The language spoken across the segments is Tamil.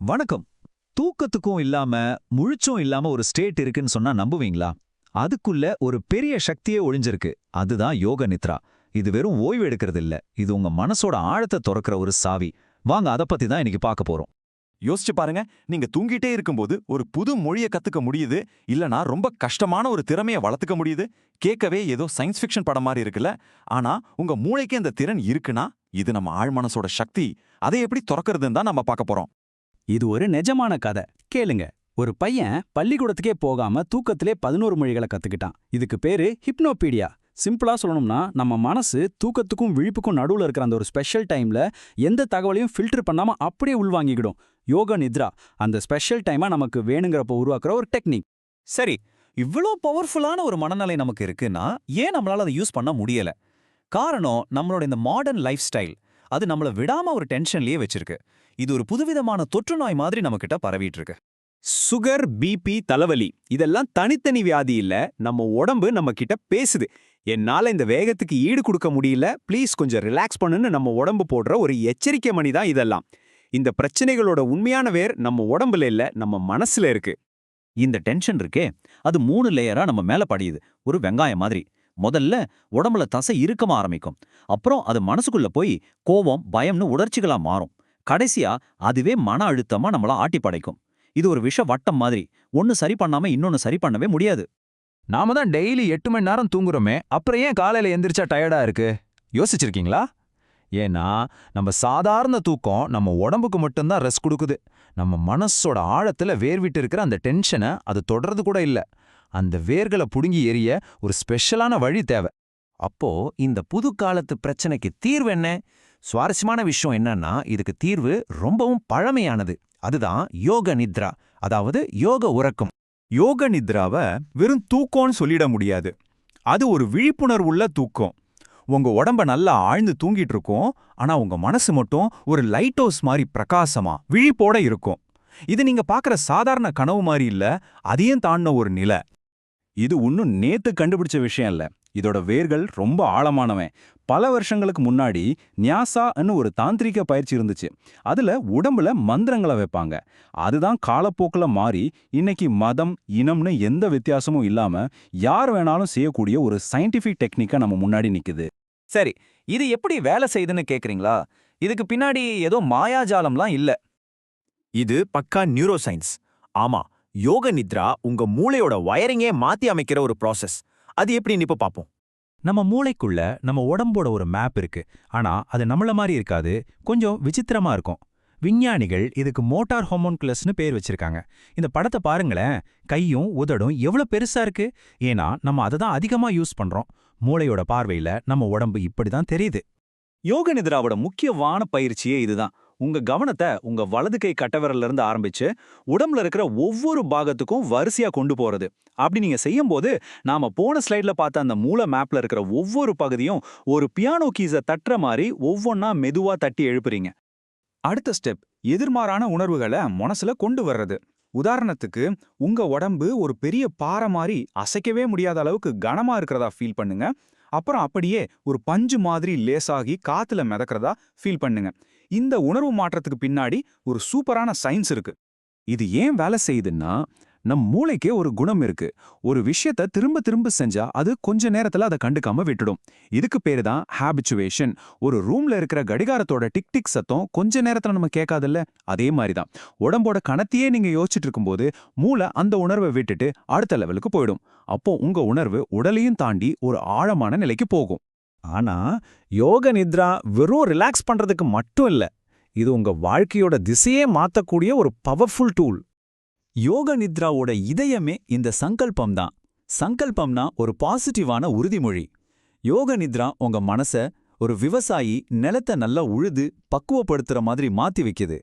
வணக்கம். தூக்கத்துக்கும் இல்லாம முழிச்சும் இல்லாம ஒரு ஸ்டேட் இருக்குன்னு சொன்னா நம்புவீங்களா? அதுக்குள்ள ஒரு பெரிய சக்தியே ஒழிஞ்சிருக்கு அதுதான் யோக நித்ரா. இது வெறும் ஓய்வு எடுக்கிறது இல்ல இது உங்க மனசோட ஆழத்தை துறக்கிற ஒரு சாவி. வாங்க அதை பத்தி தான் இன்னைக்கு பார்க்க போறோம். யோசிச்சு பாருங்க. நீங்க தூங்கிட்டே இருக்கும்போது ஒரு புது மொழியை கத்துக்க முடியுது. இல்லனா ரொம்ப கஷ்டமான ஒரு திறமையை வளர்த்துக்க முடியுது. கேட்கவே ஏதோ சயின்ஸ் ஃபிக்ஷன் படம் மாதிரி இருக்குல்ல. ஆனா உங்க மூளைக்கு அந்த திறன் இருக்குன்னா இது நம்ம ஆழ்மனசோட சக்தி. அதை எப்படி திறக்கிறதுன்னு தான் நம்ம பார்க்க போறோம். இது ஒரு நிஜமான கதை. கேளுங்க. ஒரு பையன் பள்ளிக்கூடத்துக்கே போகாம தூக்கத்திலே பதினோரு மொழிகளை கத்துக்கிட்டான். இதுக்கு பேரு ஹிப்னோபீடியா. சிம்பிளா சொல்லணும்னா நம்ம மனசு தூக்கத்துக்கும் விழிப்புக்கும் நடுவுல இருக்கிற அந்த ஒரு ஸ்பெஷல் டைம்ல எந்த தகவலையும் ஃபில்டர் பண்ணாம அப்படியே உள்வாங்கிக்கிடும். யோக நித்ரா. அந்த ஸ்பெஷல் டைமா நமக்கு வேணுங்கிறப்ப உருவாக்குற ஒரு டெக்னிக். சரி இவ்ளோ பவர்ஃபுல்லான ஒரு மனநிலை நமக்கு இருக்குன்னா ஏன் நம்மளால அதை யூஸ் பண்ண முடியல? காரணம் நம்மளோட இந்த மாடர்ன் லைஃப் ஸ்டைல். அது நம்மள விடாம ஒரு டென்ஷன்லயே வச்சிருக்கு. இது ஒரு புதுவிதமான தொற்று நோய் மாதிரி நம்மகிட்ட பரவிட்டு இருக்கு சுகர் பிபி தலைவலி இதெல்லாம் தனித்தனி வியாதி இல்ல. நம்ம உடம்பு நம்ம கிட்ட பேசுது. என்னால இந்த வேகத்துக்கு ஈடு கொடுக்க முடியல. ப்ளீஸ் கொஞ்சம் ரிலாக்ஸ் பண்ணுன்னு நம்ம உடம்பு போடுற ஒரு எச்சரிக்கை மணி தான் இதெல்லாம். இந்த பிரச்சனைகளோட உண்மையான வேர் நம்ம உடம்புல இல்ல நம்ம மனசுல இருக்கு. இந்த டென்ஷன் இருக்கே அது மூணு லேயரா நம்ம மேல படியுது. ஒரு வெங்காயம் மாதிரி. முதல்ல உடம்புல தசை இறுக்கமா ஆரம்பிக்கும். அப்புறம் அது மனசுக்குள்ள போய் கோவம் பயம்னு உணர்ச்சிகளா மாறும். கடைசியா அதுவே மன அழுத்தமா நம்மள ஆட்டி படைக்கும். இது ஒரு விஷ வட்டம் மாதிரி. ஒன்னு சரி பண்ணாம இன்னொன்னு சரி பண்ணவே முடியாது. நாம தான் டெய்லி எட்டு மணி நேரம் தூங்குறோமே. அப்புறம் ஏன் காலையில எந்திரிச்சா டயர்டா இருக்கு? யோசிச்சிருக்கீங்களா? ஏன்னா நம்ம சாதாரண தூக்கம் நம்ம உடம்புக்கு மட்டும்தான் ரெஸ்ட் கொடுக்குது. நம்ம மனசோட ஆழத்துல வேர்விட்டு இருக்கிற அந்த டென்ஷனை அது தொடர்றது கூட இல்ல. அந்த வேர்களை புடுங்கி எரிய ஒரு ஸ்பெஷலான வழி தேவை. அப்போ இந்த புது காலத்து பிரச்சனைக்கு தீர்வு என்ன? சுவாரஸ்யமான விஷயம் என்னன்னா இதுக்கு தீர்வு ரொம்பவும் பழமையானது. அதுதான் யோக நித்ரா அதாவது யோக உறக்கம். யோக நித்ராவை வெறும் தூக்கம்னு சொல்லிட முடியாது. அது ஒரு விழிப்புணர்வுள்ள தூக்கம். உங்க உடம்ப நல்லா ஆழ்ந்து தூங்கிட்டு இருக்கும் ஆனா உங்க மனசு மட்டும் ஒரு லைட் ஹவுஸ் மாதிரி பிரகாசமா விழிப்போட இருக்கும். இது நீங்க பாக்குற சாதாரண கனவு மாதிரி இல்ல அதையும் தாண்டின ஒரு நிலை. இது இன்னும் நேத்து கண்டுபிடிச்ச விஷயம் இல்லை. இதோட வேர்கள் ரொம்ப ஆழமானவன். பல வருஷங்களுக்கு முன்னாடி நியாசான்னு ஒரு தாந்திரிக பயிற்சி இருந்துச்சு. அதுல உடம்புல மந்திரங்களை வைப்பாங்க. அதுதான் காலப்போக்கில் மாறி இன்னைக்கு மதம் இனம்னு எந்த வித்தியாசமும் இல்லாம யார் வேணாலும் செய்யக்கூடிய ஒரு சயின்டிஃபிக் டெக்னிக்காக நம்ம முன்னாடி நிக்குது. சரி இது எப்படி வேலை செய்யுதுன்னு கேக்குறீங்களா? இதுக்கு பின்னாடி ஏதோ மாயாஜாலம்லாம் இல்ல. இது பக்கா நியூரோ சயின்ஸ் ஆமா யோக நித்ரா உங்க மூளையோட வயரிங்கே மாத்தி அமைக்கிற ஒரு ப்ராசஸ் அது எப்படின்னு இப்ப பாப்போம். நம்ம மூளைக்குள்ள நம்ம உடம்போட ஒரு மேப் இருக்கு. ஆனா அது நம்மள மாதிரி இருக்காது. கொஞ்சம் விசித்திரமா இருக்கும். விஞ்ஞானிகள் இதுக்கு மோட்டார் ஹோமோன்குலஸ்னு பேர் வச்சிருக்காங்க. இந்த படத்தை பாருங்களேன். கையும் உதடும் எவ்வளோ பெருசா இருக்கு? ஏன்னா நம்ம அதை தான் அதிகமா யூஸ் பண்றோம். மூளையோட பார்வையில நம்ம உடம்பு இப்படிதான் தெரியுது. யோக நிதிராவோட முக்கியமான பயிற்சியே இதுதான். உங்க கவனத்தை உங்க வலது கை கட்டவிரல்ல இருந்து ஆரம்பிச்சு உடம்புல இருக்கிற ஒவ்வொரு பாகத்துக்கும் வரிசையா கொண்டு போறது. அப்படி நீங்க செய்யும் போது நாம போன ஸ்லைட்ல பார்த்த அந்த மூல மேப்ல இருக்கிற ஒவ்வொரு பகுதியும் ஒரு பியானோ கீஸை தட்டுற மாதிரி ஒவ்வொன்னா மெதுவா தட்டி எழுப்புறீங்க. அடுத்த ஸ்டெப் எதிர்மாறான உணர்வுகளை மனசுல கொண்டு வர்றது. உதாரணத்துக்கு உங்க உடம்பு ஒரு பெரிய பாறை மாதிரி அசைக்கவே முடியாத அளவுக்கு கனமா இருக்கிறதா ஃபீல் பண்ணுங்க. அப்புறம் அப்படியே ஒரு பஞ்சு மாதிரி லேசாகி காத்துல மிதக்கிறதா ஃபீல் பண்ணுங்க. இந்த உணர்வு மாற்றத்துக்கு பின்னாடி ஒரு சூப்பரான சயின்ஸ் இருக்கு. இது ஏன் வேலை செய்யுதுன்னா நம் மூளைக்கே ஒரு குணம் இருக்கு. ஒரு விஷயத்த திரும்ப திரும்ப செஞ்சா அது கொஞ்ச நேரத்துல அதை கண்டுக்காம விட்டுடும். இதுக்கு பேரு தான் ஹேபிச்சுவேஷன் ஒரு ரூம்ல இருக்கிற கடிகாரத்தோட டிக் டிக் சத்தம் கொஞ்ச நேரத்துல நம்ம கேட்காதில்ல? அதே மாதிரி தான். உடம்போட கணத்தையே நீங்க யோசிச்சுட்டு இருக்கும்போது மூளை அந்த உணர்வை விட்டுட்டு அடுத்த லெவலுக்கு போயிடும். அப்போ உங்க உணர்வு உடலையும் தாண்டி ஒரு ஆழமான நிலைக்கு போகும். ஆனா யோக நித்ரா வெறும் ரிலாக்ஸ் பண்றதுக்கு மட்டும் இல்ல இது உங்க வாழ்க்கையோட திசையே மாத்தக்கூடிய ஒரு பவர்ஃபுல் டூல் யோக நித்ராவோட இதயமே இந்த சங்கல்பம் தான். சங்கல்பம்னா ஒரு பாசிட்டிவான உறுதிமொழி. யோக நித்ரா உங்க மனச ஒரு விவசாயி நிலத்தை நல்லா உழுது பக்குவப்படுத்துற மாதிரி மாத்தி வைக்குது.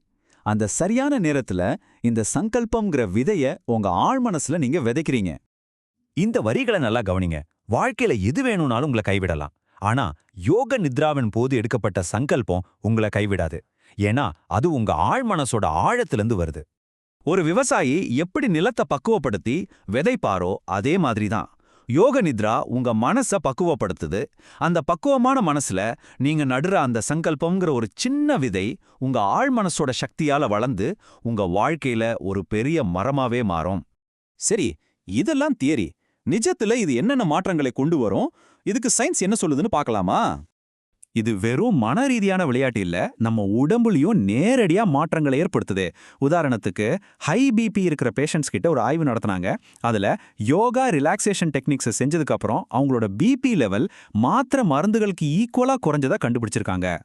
அந்த சரியான நேரத்துல இந்த சங்கல்பம்ங்கிற விதைய உங்க ஆழ்மனசுல நீங்க விதைக்கிறீங்க. இந்த வரிகளை நல்லா கவனிங்க. வாழ்க்கையில எது வேணும்னாலும் உங்களை கைவிடலாம். ஆனா யோக நித்ராவின் போது எடுக்கப்பட்ட சங்கல்பம் உங்களை கைவிடாது. ஏன்னா அது உங்க ஆழ்மனசோட ஆழத்திலிருந்து வருது. ஒரு விவசாயி எப்படி நிலத்தை பக்குவப்படுத்தி விதைப்பாரோ அதே மாதிரி தான். யோக நித்ரா உங்க மனச பக்குவப்படுத்துது. அந்த பக்குவமான மனசுல நீங்க நடுற அந்த சங்கல்பம்ங்கிற ஒரு சின்ன விதை உங்க ஆழ் மனசோட சக்தியால வளர்ந்து உங்க வாழ்க்கையில ஒரு பெரிய மரமாவே மாறும். சரி இதெல்லாம் தியரி. நிஜத்துல இது என்னென்ன மாற்றங்களை கொண்டு வரும்? இதுக்கு சயின்ஸ் என்ன சொல்லுதுன்னு பார்க்கலாமா? இது வெறும் மன ரீதியான விளையாட்டு இல்ல நம்ம உடம்புலயும் நேரடியா மாற்றங்களை ஏற்படுத்துது. உதாரணத்துக்கு ஹை பிபி இருக்கிற பேஷண்ட்ஸ் கிட்ட ஒரு ஆய்வு நடத்துனாங்க. அதுல யோகா ரிலாக்ஸேஷன் டெக்னிக்ஸை செஞ்சதுக்கு அப்புறம் அவங்களோட பிபி லெவல் மாத்திர மருந்துகளுக்கு ஈக்குவலா குறைஞ்சதா கண்டுபிடிச்சிருக்காங்க.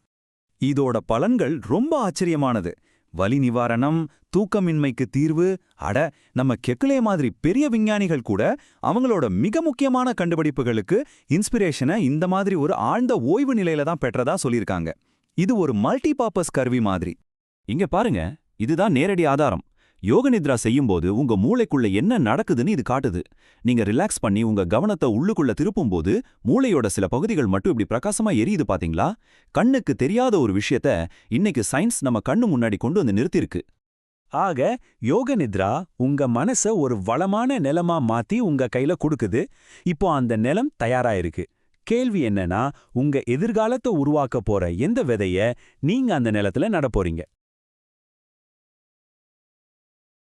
இதோட பலன்கள் ரொம்ப ஆச்சரியமானது. வலி நிவாரணம் தூக்கமின்மைக்கு தீர்வு அட நம்ம கெக்குலே மாதிரி பெரிய விஞ்ஞானிகள் கூட அவங்களோட மிக முக்கியமான கண்டுபிடிப்புகளுக்கு இன்ஸ்பிரேஷனை இந்த மாதிரி ஒரு ஆழ்ந்த ஓய்வு நிலையில தான் பெற்றதா சொல்லியிருக்காங்க. இது ஒரு மல்டி பர்பஸ் கருவி மாதிரி. இங்க பாருங்க இதுதான் நேரடி ஆதாரம். யோக நித்ரா செய்யும்போது உங்க மூளைக்குள்ள என்ன நடக்குதுன்னு இது காட்டுது. நீங்க ரிலாக்ஸ் பண்ணி உங்க கவனத்தை உள்ளுக்குள்ள திருப்பும்போது மூளையோட சில பகுதிகள் மட்டும் இப்படி பிரகாசமா எரியுது பாத்தீங்களா? கண்ணுக்கு தெரியாத ஒரு விஷயத்த இன்னைக்கு சயின்ஸ் நம்ம கண்ணு முன்னாடி கொண்டு வந்து நிறுத்திருக்கு. ஆக யோக நித்ரா உங்க மனச ஒரு வளமான நிலமா மாத்தி உங்க கையில கொடுக்குது. இப்போ அந்த நிலம் தயாராயிருக்கு. கேள்வி என்னன்னா உங்க எதிர்காலத்தை உருவாக்க போற எந்த விதைய நீங்க அந்த நிலத்துல நடப்போறீங்க